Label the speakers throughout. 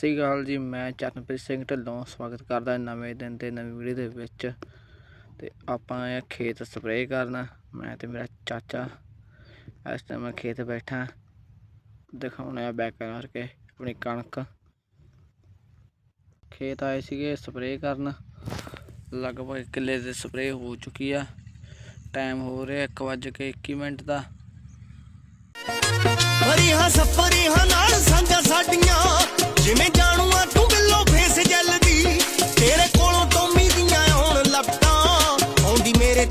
Speaker 1: ਸਤਿ ਸ੍ਰੀ ਅਕਾਲ ਜੀ, ਮੈਂ ਚਰਨਪ੍ਰੀਤ ਸਿੰਘ ਢਿੱਲੋਂ ਸਵਾਗਤ ਕਰਦਾ ਨਵੇਂ ਦਿਨ ਤੇ ਨਵੀਂ ਵੀਡੀਓ ਦੇ ਵਿੱਚ। ਤੇ ਆਪਾਂ ਆਏ ਖੇਤ ਸਪਰੇਅ ਕਰਨ। ਮੈਂ ਤੇ ਮੇਰਾ ਚਾਚਾ, ਇਸ ਟਾਈਮ ਮੈਂ ਖੇਤ ਬੈਠਾ। ਦਿਖਾਉਣਾ ਆ ਬੈਕ ਕਰਕੇ ਆਪਣੀ ਕਣਕ। ਖੇਤ ਆਏ ਸੀਗੇ ਸਪਰੇਅ ਕਰਨ। ਲਗਭਗ ਕਿੱਲੇ ਦੇ ਸਪਰੇਅ ਹੋ ਚੁੱਕੀ ਆ। ਟਾਈਮ ਹੋ ਰਿਹਾ 1:21 ਮਿੰਟ ਦਾ।
Speaker 2: ਹਰੀਆਂ ਸਫਰੀਆਂ ਨਾਲ ਸਾਂਝਾ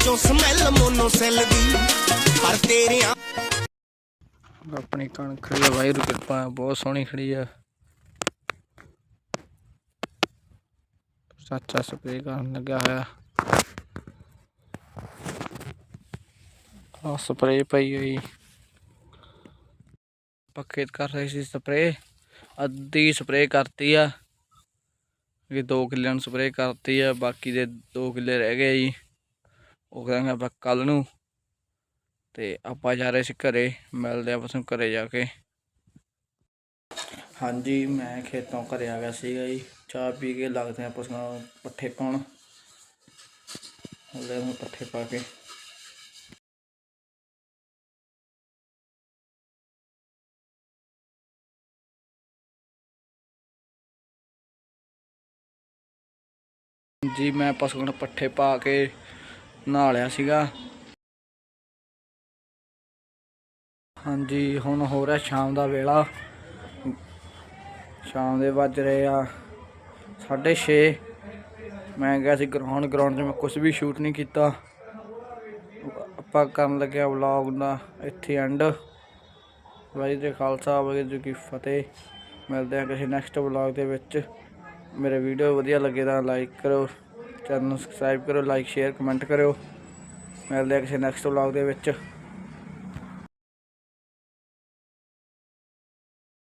Speaker 2: ਆਉਂਦੀ ਸਮੈਲ ਮੋਨੋ ਦੀ, ਪਰ ਤੇਰੀਆਂ
Speaker 1: ਆਪਣੀ ਕਣਕ ਖੜੀ ਆ ਵਾਹਿਗੁਰੂ ਕਿਰਪਾ, ਬਹੁਤ ਸੋਹਣੀ ਖੜੀ ਆ। ਚਾਚਾ ਸਪਰੇਅ ਕਰਨ ਲੱਗਿਆ ਹੋਇਆ। ਆ ਸਪਰੇਅ ਪਈ ਹੋਈ। ਪੱਕੇ ਕਰ ਰਹੀ ਸੀ ਸਪਰੇ ਅੱਧੀ ਸਪਰੇ ਕਰਤੀ ਆ। ਇਹ 2 ਕਿੱਲਿਆਂ ਨੂੰ ਸਪਰੇਅ ਕਰਤੀ ਆ, ਬਾਕੀ ਦੇ 2 ਕਿੱਲੇ ਰਹਿ ਗਏ ਜੀ। ਉਹ ਕਰਾਂਗੇ ਆਪਾਂ ਕੱਲ ਨੂੰ ਤੇ ਆਪਾਂ ਜਾ ਰਹੇ ਸੀ ਘਰੇ, ਮਿਲਦੇ ਆਪਾਂ ਤੁਹਾਨੂੰ ਘਰੇ ਜਾ ਕੇ। ਹਾਂਜੀ, ਮੈਂ ਖੇਤੋਂ ਘਰੇ ਆ ਗਿਆ ਸੀਗਾ ਜੀ। ਚਾਹ ਪੀ ਕੇ ਲੱਗਦੇ ਆ ਪਸ਼ੂਆਂ ਪੱਠੇ ਪਾਉਣ। ਹਲੇ ਮੈਂ ਪੱਠੇ ਪਾ ਕੇ। ਜੀ, ਮੈਂ ਪਸ਼ੂਆਂ ਨੂੰ ਪੱਠੇ ਪਾ ਕੇ ਨਹਾ ਲਿਆ ਸੀਗਾ। ਹਾਂਜੀ, ਹੁਣ ਹੋ ਰਿਹਾ ਸ਼ਾਮ ਦਾ ਵੇਲਾ। ਸ਼ਾਮ ਦੇ ਵੱਜ ਰਹੇ ਆ 6:30 ਮੈਂ ਗਿਆ ਸੀ ਗਰਾਊਂਡ ਗਰਾਊਂਡ 'ਚ ਮੈਂ ਕੁਝ ਵੀ ਸ਼ੂਟ ਨਹੀਂ ਕੀਤਾ। ਆਪਾਂ ਕਰਨ ਲੱਗਿਆ ਵਲੌਗ ਦਾ, ਇੱਥੇ ਐਂਡ ਵਾਹਿਗੁਰੂ ਜੀ ਖਾਲਸਾ, ਵਾਹਿਗੁਰੂ ਜੀ ਕੀ ਫਤਿਹ। ਮਿਲਦੇ ਹਾਂ ਕਿਸੇ ਨੈਕਸਟ ਵਲੌਗ ਦੇ ਵਿੱਚ। ਮੇਰੇ ਵੀਡੀਓ ਵਧੀਆ ਲੱਗੇ ਤਾਂ ਲਾਈਕ ਕਰੋ। ਚੈਨਲ ਨੂੰ ਸਬਸਕ੍ਰਾਈਬ ਕਰੋ ਲਾਈਕ ਸ਼ੇਅਰ ਕਮੈਂਟ ਕਰਿਓ। ਮਿਲਦੇ ਆ ਕਿਸੇ ਨੈਕਸਟ ਵਲੌਗ ਦੇ ਵਿੱਚ।